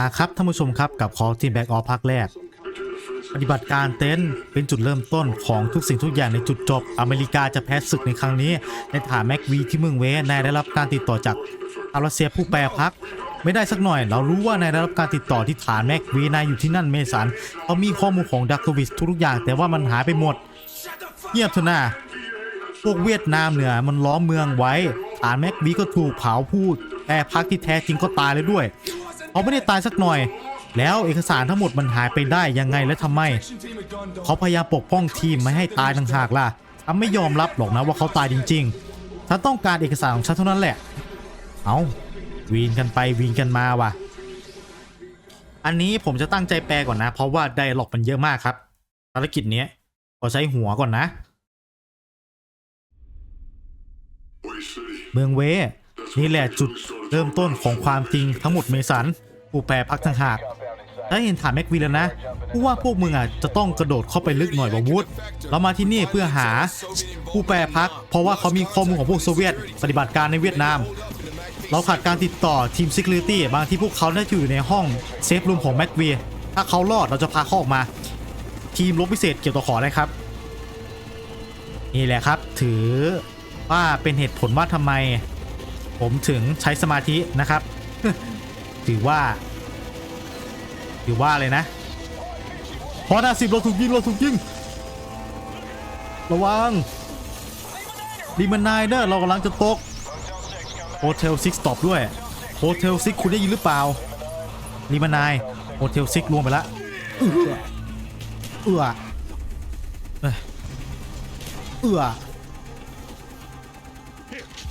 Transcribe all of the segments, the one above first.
มาครับท่านผู้ชมครับกับคอทีมแบ็กออฟภาคแรก ปฏิบัติการเต็นท์เป็นจุดเริ่มต้นของทุกสิ่งทุกอย่างในจุดจบ อเมริกาจะแพ้ศึกในครั้งนี้ ในฐานแม็กวีที่เมืองเวนายได้รับการติดต่อจากอารัสเซียผู้แปรพัก ไม่ได้สักหน่อย เรารู้ว่านายได้รับการติดต่อที่ฐานแม็กวีนายอยู่ที่นั่นเมสันเขามีข้อมูลของดักโควิสทุกๆอย่าง แต่ว่ามันหายไปหมด เงียบเถอะนะพวกเวียดนามเหนือมันล้อมเมืองไว้ฐานแม็กวีก็ถูกเผาพูดแต่พักที่แท้จริงก็ตายเลยด้วย เขาไม่ได้ตายสักหน่อย แล้วเอกสารทั้งหมดมันหายไปได้ยังไงและทำไม เขาพยายามปกป้องทีมไม่ให้ตายต่างหากล่ะฉันไม่ยอมรับหรอกนะว่าเขาตายจริงๆฉันต้องการเอกสารของฉันเท่านั้นแหละ เอาวีนกันไปวีนกันมาว่ะ อันนี้ผมจะตั้งใจแปลก่อนนะ เพราะว่าไดอะล็อกมันเยอะมากครับภารกิจนี้ขอใช้หัวก่อนนะ เมืองเว นี่แหละจุดเริ่มต้นของความจริงทั้งหมดเมสันผู้แปรพักต่างหากถ้าเห็นฐานแม็กวีแล้วนะกูว่าพวกมึงอะจะต้องกระโดดเข้าไปลึกหน่อยว่าวุฒเรามาที่นี่เพื่อหาผู้แปรพัก เพราะว่าเขามีข้อมูลของพวกโซเวียต ปฏิบัติการในเวียดนาม เราขาดการติดต่อทีม Security บางที่พวกเขาน่าจะอยู่ในห้องเซฟรูมของแม็กวีถ้าเขารอดเราจะพาเขาออกมา ทีมรบพิเศษเกี่ยวต่อขอได้ครับ นี่แหละครับ ถือว่าเป็นเหตุผลว่าทำไม ผมถึงใช้สมาธินะครับ ถือว่า ถือว่าเลยนะพอหน้าสิบเราถูกยิงเราถูกยิง ระวังดีมันนายเนอะเรากำลังจะตกโฮเทลซิกตอบด้วยโฮเทลซิกคุณได้ยินหรือเปล่าดีมันนายโฮเทลซิกรวมไปละเอื้อเอื้อเอ้ยเอื้อ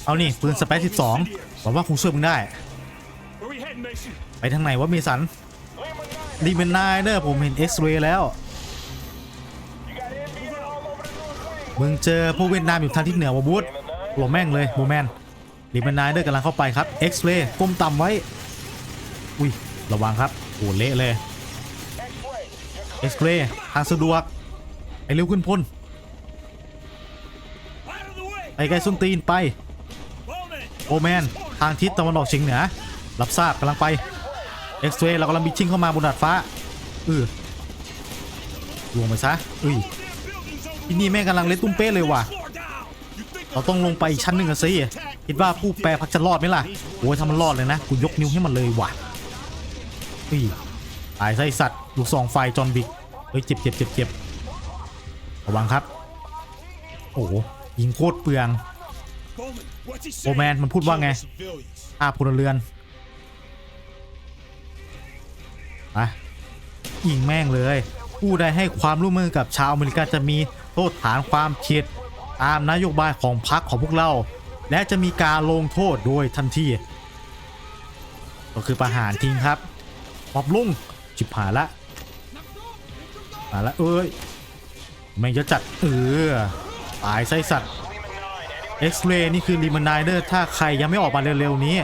เอานี่ปืนสเปซ12หวังว่าคงช่วยมึงได้ ไปทางไหนวะเมสันดีเป็นนายเด้อผมเห็นเอ็กซ์เรย์แล้ว มึงเจอพวกเวียดนามอยู่ทางทิศเหนือวะบูธหลบแม่งเลยโมแมนดีเป็นนายเด้อกำลังเข้าไปครับเอ็กซ์เรย์ก้มต่ำไว้ อุ้ยระวังครับโอ้เละเลยเอ็กซ์เรย์ทางสะดวกไอเร็วขึ้นพลไปไกลส้นตีนไป โอแมน ทางทิศตะวันออกเฉียงเหนือ รับทราบกำลังไป เอ็กซ์เรย์เรากำลังบินชิ่งเข้ามาบนดาดฟ้าอือลวงไปซะอุ้ยที่นี่แม่งกำลังเละตุ้มเป้เลยว่ะ เราต้องลงไปอีกชั้นหนึ่งอะสิคิดว่าผู้แปรพักจะรอดไหมล่ะโอ้ยถ้ามันรอดเลยนะ กูยกนิ้วให้มันเลยว่ะอุ้ยตายไส้สัตว์ลูกซองไฟจอนบิกเฮ้ยเจ็บเจ็บเจ็บเจ็บระวังครับ โอ้ยิงโคตรเปลือง โอแมนมันพูดว่าไงอาพลเรือนไปยิงแม่งเลย ผู้ใดให้ความร่วมมือกับชาวอเมริกันจะมีโทษฐานความผิดตามนโยบายของพรรคของพวกเรา และจะมีการลงโทษโดยทันทีก็คือประหารทิ้งครับปอบลุงจิบหายละมาละเอ้ยแม่งจะจัดเออตายไส้สัตว์ เอ็กซ์เรย์นี่คือรีมานายเดอร์ถ้าใครยังไม่ออกมาเร็วๆนี้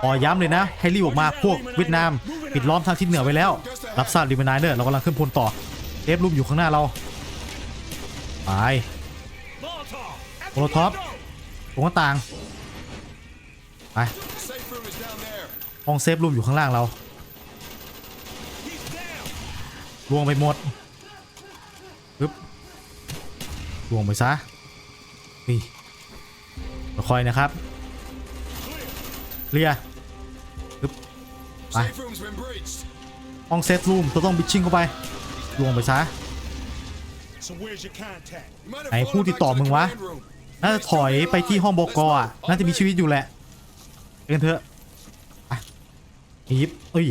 ขอย้ำเลยนะ ให้รีบออกมาพวกเวียดนามปิดล้อมทางทิศเหนือไว้แล้ว รับทราบรีมานายเดอร์เรากำลังขึ้นพลต่อเทปรูมอยู่ข้างหน้าเราไปโมโลท็อปตรงหน้าต่างไปห้องเซฟรูมอยู่ข้างล่างเราลวงไปหมดปึ๊บลวงไปซะนี่ ค่อยนะครับเคลียร์ไปห้องเซฟรูมเราต้องบิชชิ่งเข้าไปลวงไปซะไอ้ผู้ติดต่อมึงวะ น่าจะถอยไปที่ห้องบกอะ น่าจะมีชีวิตอยู่แหละไปกันเถอะไปอีฟเอ้ย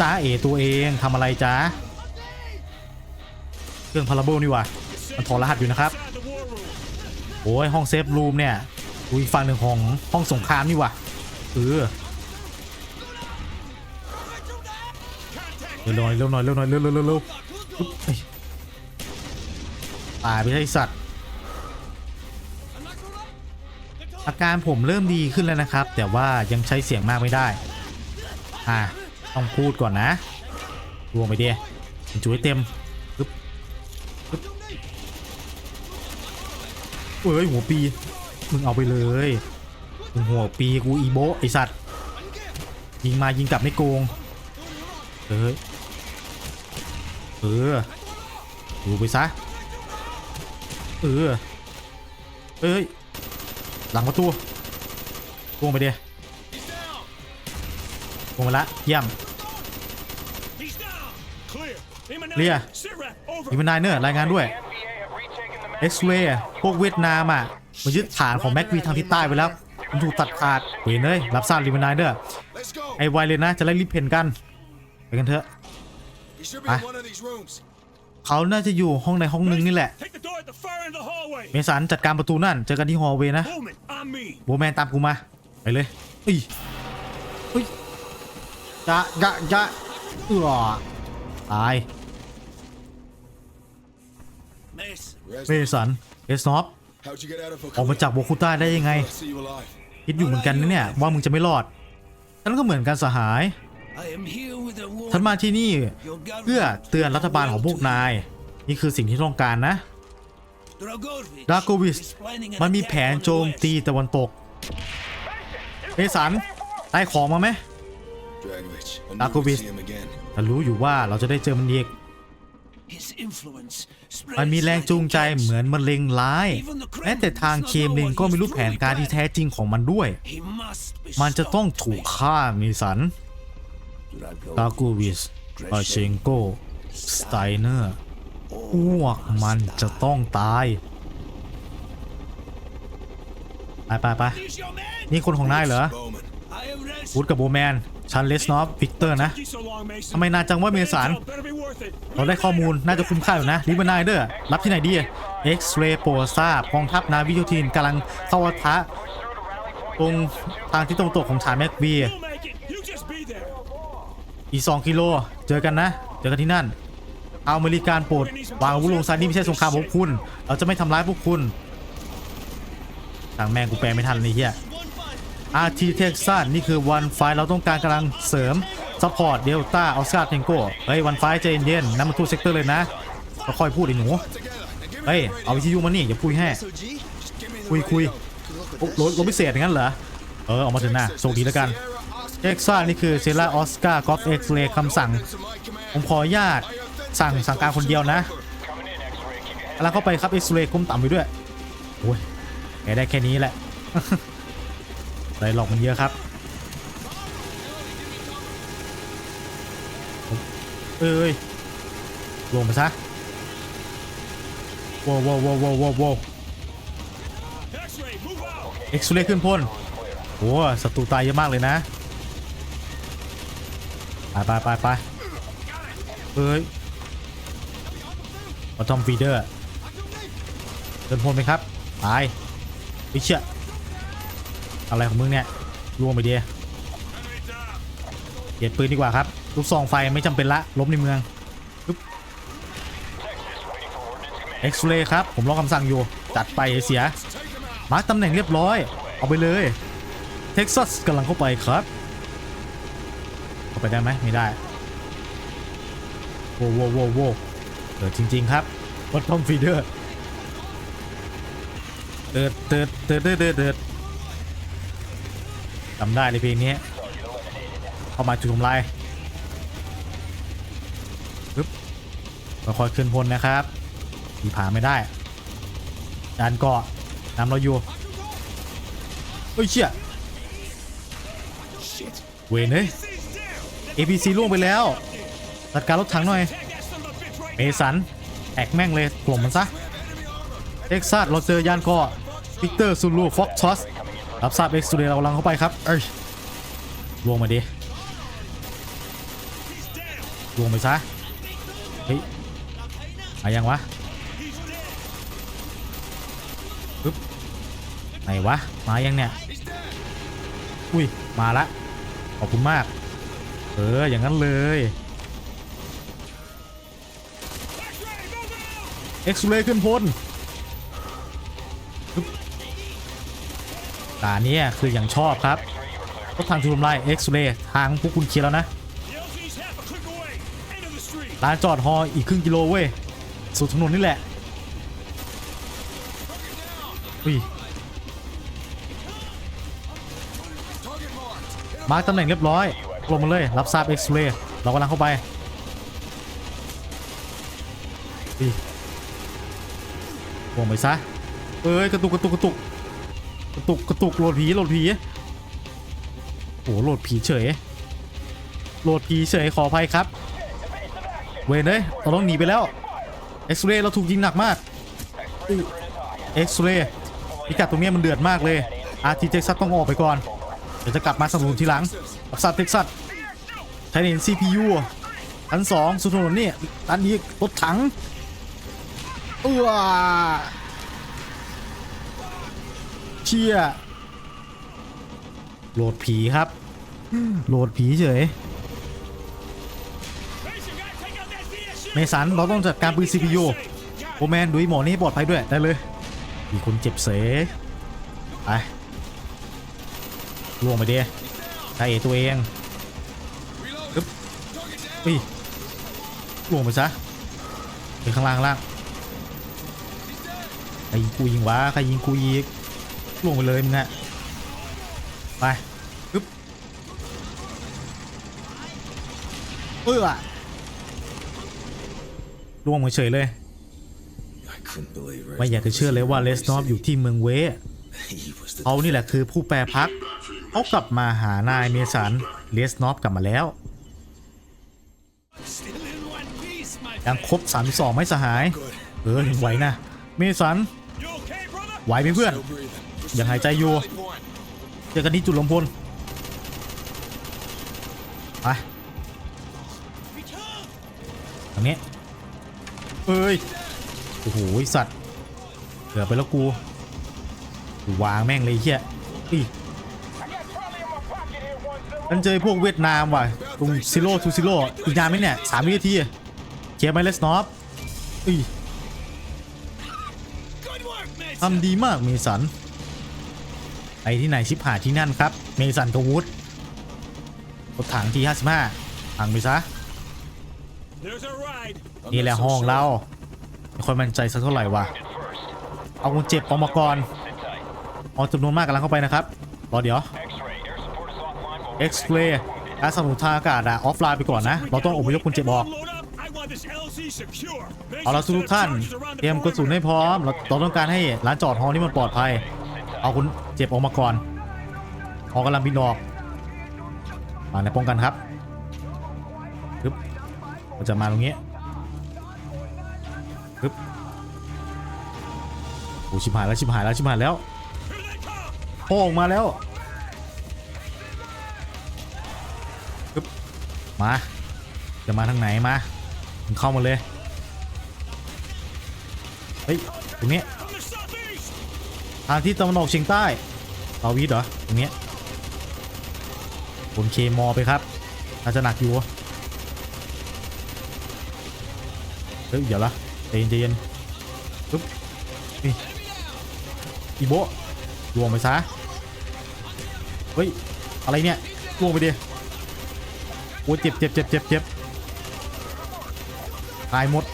จ้าเอตัวเองทำอะไรจ้าเครื่องพาราโบนี่วะมันถอดรหัสอยู่นะครับ โอ้ยห้องเซฟรูมเนี่ย อีกฝั่งหนึ่งของห้องสงครามนี่ว่ะเออเร็วหน่อยเร็วหน่อยเร็วหน่อยเร็วเร็วเร็วเร็วปึ๊บเอ้ยตายไปใช่สัตว์ อาการผมเริ่มดีขึ้นแล้วนะครับ แต่ว่ายังใช้เสียงมากไม่ได้ อ่าต้องพูดก่อนนะรวมไปเดิจุให้เต็มปึ๊บปึ๊บเอ้ยหัวปี มึงเอาไปเลยมึงหัวปีกูอีโบไอสัตว์ ยิงมายิงกลับไม่โกง เอ้ยเออ ดูไปซะ เออ เอ้ย หลังประตูวงไปเดียววงไปละเยี่ยม He's down. Clear. Imminent. Clear. Sitrep, over. อีเวนายเนอร์รายงานด้วย เอ็กซ์เรย์พวกเวียดนามอะ มายึดฐานของแม็กวีทางทิศใต้ไปแล้วมันถูกตัดขาดเห็นเลยรับทราบรีเวนายเนอร์ Let's go. ไอไวเลยนะ จะไล่รีบเพนกันไปกันเถอะ He should be Ah. in one of these rooms. เขาน่าจะอยู่ห้องในห้องนึงนี่แหละ Take the door at the far end of the hallway. เมสันจัดการประตูนั่น เจอกันที่ฮอลเวย์นะ Movement on me. โบแมนตามกูมา ไปเลยเอ้ยเฮ้ยจะจะจะเอือตาย Mace. เมสันเอสนอฟ How'd you get out of ออกมาจากโบคูต้าได้ยังไง See you alive. คิดอยู่เหมือนกันนะเนี่ย ว่ามึงจะไม่รอดฉันก็เหมือนกันสหาย I am here with a ฉัน warning. มาที่นี่ Your เพื่อ government เตือนรัฐบาลของพวกนาย นี่คือสิ่งที่ต้องการนะ Dragovich ดาโกวิส is planning an มันมี attack แผน on the โจม west. ตีตะวันตกเมสันได้ของมาไหม Dragovich. I Dakovic. see him again. ฉันรู้อยู่ว่าเราจะได้เจอมันอีก His influence มัน spreads มีแรงจูงใจ like a เหมือน cat. มะเร็งร้ายแม้แต่ทางเคมลินก็ไม่รู้แผนการที่แท้จริงของมันด้วย He must be มันจะต้อง stopped, ถูก Mace. ฆ่าเมสัน Dragovich. ดากูวิสปาเชงโกสไตเนอร์พวกมันจะต้องตาย ไปไปไป Is your man? นี่คนของนายเหรอ พูดกับโบแมนชันเลสนอฟวิกเตอร์นะทำไมนานจังว่าเมสันเราได้ข้อมูลน่าจะคุ้มค่าอยู่นะลิบานายเดอร์รับที่ไหนดี X-ray โปรซากองทัพนาวิโยธินกำลังเข้าวัทะตรงทางที่ตะวันตกของฐานแม็กวี You'll make it. You just be there. อีก 2 กิโล เจอกันนะ เจอกันที่นั่น เอาเมริการโปรดวางอาวุธลงซานี่ไม่ใช่สงครามพวกคุณ เราจะไม่ทำร้ายพวกคุณทางแม่งกูแปลไม่ทันเลยเฮีย อาร์ทีเท็กซัสนี่คือวันไฟเราต้องการกำลังเสริมซัพพอร์ตเดลต้าออสการ์เทงโก้เฮ้ยวันไฟใจเย็นๆนั่นมันทูเซกเตอร์เลยนะก็ค่อยพูดไอ้หนูเฮ้ยเอาวิทยุมานี่อย่าพูดให้คุยคุยรถรถพิเศษอย่างนั้นเหรอเออออกมาเถึงหน้า Texas, โชคดีแล้วกันเท็กซัสนี่คือเซล่าออสการ์กอล์ฟเอ็กซ์เรย์คำสั่ง ผมขออนุญาตสั่งสั่งการคนเดียวนะกำลังเข้าไปครับเอ็กซ์เรย์ก้มต่ำไปด้วยโอ้ยแกได้แค่นี้แหละ ไรหลอกมันเยอะครับเอ้ยลงไปซะว้าวว้าวว้าวว้าวว้าวเอ็กซ์เรย์ขึ้นพ่นโอ้ศัตรูตายเยอะมากเลยนะไปไปไปไปเฮ้ยบอทอมฟีเดอร์เดินพ่นไหมครับ ตายไอ้เชี่ย อะไรของมึงเนี่ยล่วงไปเดียเปลี่ยนปืนดีกว่าครับลูกซองไฟไม่จำเป็นละล้มในเมืองเอ็กซ์เรย์ครับ ผมรอคำสั่งอยู่ จัดไปเสีย มาร์คตำแหน่งเรียบร้อย เอาไปเลยเท็กซัสกำลังเข้าไปครับ เข้าไปได้ไหมไม่ได้โว้วโว้วโว้วโว้เกิดจริง ๆ ครับวัดทอมฟีเดอร์เดเติร์ดเติร์ดเติร์ดเติร์ดเติร์ด จำได้เลยเพลงนี้เข้ามาจุดทำลายปึ๊บค่อยๆขึ้นพลนะครับผีผาไม่ได้จานเกาะนำเราอยู่เฮ้ยเชี่ยเวนเฮ้ย He's down. APC ล่วงไปแล้วจัดการรถถังหน่อย Tag that son of a bitch right เมสันแอกแม่งเลยกล่มมันซะเท็กซัสเราเจอยานเกาะวิกเตอร์ซูลูฟ็อกทอส รับทราบเอ็กซ์ตูเดเราลังเข้าไปครับ เอ้ยลวงมาดิลวงไปซะ เฮ้ยมายังวะ He's dead. ไหนวะ มายังเนี่ย อุ้ย มาละ ขอบคุณมาก เออ อย่างนั้นเลย X-ray, move out. เอ็กซ์เรย์ขึ้นพล ตาเนี้ยคืออย่างชอบครับรถทางถูกทำลายเอ็กซ์เรย์ทางพวกคุณเคลียร์แล้วนะลานจอดฮออีกครึ่งกิโลเว้ยสุดถนนนี่แหละอุ้ยมาร์คตำแหน่งเรียบร้อยลงมาเลยรับทราบเอ็กซ์เรย์เรากำลังเข้าไปดิวงไปซะเอ้ยกระตุกกระตุกกระตุก กระตุกกระตุกโหลดผีโหลดผีโอ้โหโหลดผีเฉยโหลดผีเฉยขออภัยครับ เวยเอ้ยเราต้องหนีไปแล้วเอ็กซ์เรย์เราถูกยิงหนักมากเอ็กซ์เรย์พิกัดตรงนี้มันเดือดมากเลยอาร์ทีเท็กซัสต้องออกไปก่อน เดี๋ยวจะกลับมาสนับสนุนทีหลังอักษรเท็กซัสใช้เน้น CPU ชั้นสองสุดถนนนี่ด้านนี้รถถังเออ ชี่ยโหลดผีครับ โหลดผีเฉย Mason, gotta take out that VSU. เมสันเราต้องจัดการปืน CPU โอแมนดูอีหมอนี่ให้ปลอดภัยด้วย ได้เลย มีคนเจ็บเสไปล่วงไปดิใช่ตัวเองอึ๊บอุ้ยล่วงไปซะไปข้างล่างข้างล่างใครยิงกูยิงวะใครยิงกูยิง ล่วงไปเลยมึงอะไปอึ๊บเออล่วงมาเฉยเลย I couldn't believe it. ไม่อยากจะเชื่อเลยว่าเลสนอฟอยู่ที่เมืองเว He was the เขานี่แหละคือผู้แปรพักเขากลับมาหานายเมสันเลสนอฟกลับมาแล้ว Still in one piece, my ยัง friend. ครบ32ไม่สหาย เออยังไหวนะ เมสัน You okay, brother? ไหวไหมเพื่อน still breathing. ยังหายใจอยู่ Rally point. เจอกันที่จุดลมพลไปทางนี้เอ้ยโอ้โหสัตว์เหลือไปแล้วกูกูวางแม่งเลยไอ้เฮียอีฉันเจอพวกเวียดนามว่ะตรงซิโร่ทูซิโร่อีกนานไหมเนี่ยสามวินาทีเคลียร์ไหมเลสนอฟอี Good work, Mason. ทำดีมากเมสัน ไปที่ไหนชิบหายที่นั่นครับ เมสันกบวุฒรถถังที่55พังไปซะ There's a ride. นี่แหละห้องเราไม่ค่อยมั่นใจสักเท่าไหร่ว่ะเอาคนเจ็บออกมาก่อนเอาจำนวนมากกำลังเข้าไปนะครับรอเดี๋ยว X-ray การสนับสนุนทางอากาศอะออฟไลน์ไปก่อนนะ เราต้องอพยพคนเจ็บออก Load up. I want this LZ secure. เอาละทุกท่าน เตรียมกระสุนให้พร้อม เราเราต้องการให้ร้านจอดฮอนี่มันปลอดภัย เอาคนเจ็บออกมาก่อนฮอกำลังบินออกมาในป้องกันครับปึ๊บเราจะมาตรงนี้ปึ๊บโอ้ชิบหายแล้วชิบหายแล้วชิบหายแล้ว Here they come. พ่ออกมาแล้วปึ๊บมา จะมาทางไหนมามเข้ามาเลยเฮ้ยตรงนี้ ทางที่ตะวันออกเฉียงใต้เราวิทย์เหรอตรงเนี้ยบนเคมอไปครับน่าจจะหนักอยู่เฮ้ยเดี๋ยวละเย็นเย็นปึ๊บนี่อีโบะลวงไปซะเฮ้ยอะไรเนี่ยลวงไปดิโอ้เจ็บเจ็บเจ็บเจ็บเจ็บตายหมด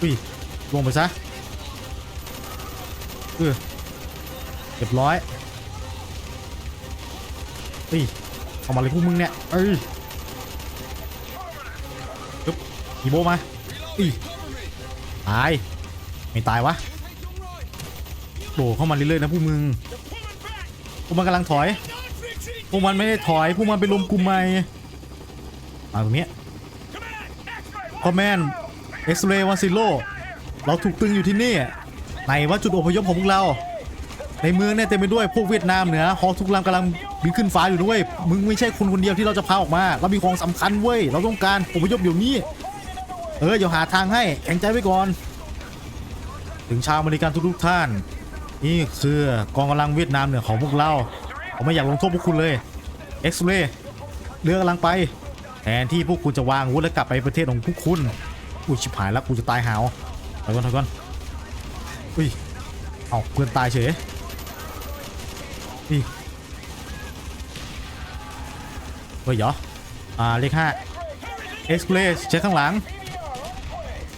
อุ้ยลวงไปซะ เออเรียบร้อยเฮ้ยเอามาเลยพวกมึงเนี่ยเอ้ยปึ๊บอีโบมาอีตาย ไม่ตายวะโดเข้ามาเรื่อยๆนะพวกมึงพวกมันกำลังถอยพวกมันไม่ได้ถอยพวกมันไปรวมกลุ่มใหม่มาตรงนี้คอมแมนเอ็กซ์เรย์วันซิโลเราถูกตึงอยู่ที่นี่ ไหนว่าจุดอพยพของพวกเรา ในเมืองเนี่ยเต็มไปด้วยพวกเวียดนามเหนือฮอทุกลำกำลังบินขึ้นฟ้าอยู่ด้วยมึงไม่ใช่คนคนเดียวที่เราจะพาออกมา เรามีของสำคัญเว้ย เราต้องการอพยพเดี๋ยวนี้ เออเดี๋ยวหาทางให้แข็งใจไว้ก่อน ถึงชาวอเมริกันทุกๆท่าน นี่คือกองกำลังเวียดนามเหนือของพวกเราผมไม่อยากลงโทษพวกคุณเลยเอ็กซ์เรย์เรือกำลังไป แทนที่พวกคุณจะวางวุธแล้วกลับไปประเทศของพวกคุณอุ้ยชิบหายแล้วกูจะตายหาวถอยก่อนถอยก่อน อุ้ย เอาเพื่อนตายเฉยนี่เฮ้ยเหรอ อ่า เลขห้าเอ็กซ์เพลสเช็คข้างหลัง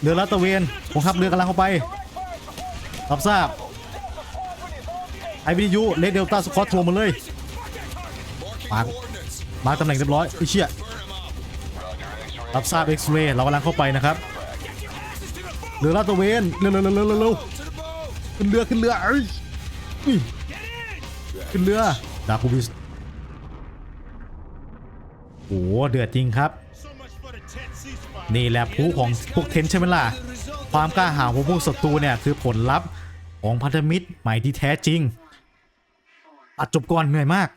เรือลาดตระเวนผมขับเรือกำลังเข้าไป รับทราบ ไอวิทยุเลดเดลต้าสคอตโทรมาเลย Marking Fuck. coordinates. มาตำแหน่งเรียบร้อยไอเชี่ยรับทราบเอ็กซ์เรย์เรากำลังเข้าไปนะครับ เรือลาดตระเวน เร็วเร็ว ขึ้นเรือขึ้นเรือเอ้ยอุ้ยขึ้นเรือดาคูบิสโอ้โหเดือดจริงครับ นี่แหละผู้ของพวกเทนใช่ไหมล่ะ ความกล้าหาญของพวกศัตรูเนี่ยคือผลลัพธ์ของพันธมิตรใหม่ที่แท้จริงอัดจบก่อนเหนื่อยมาก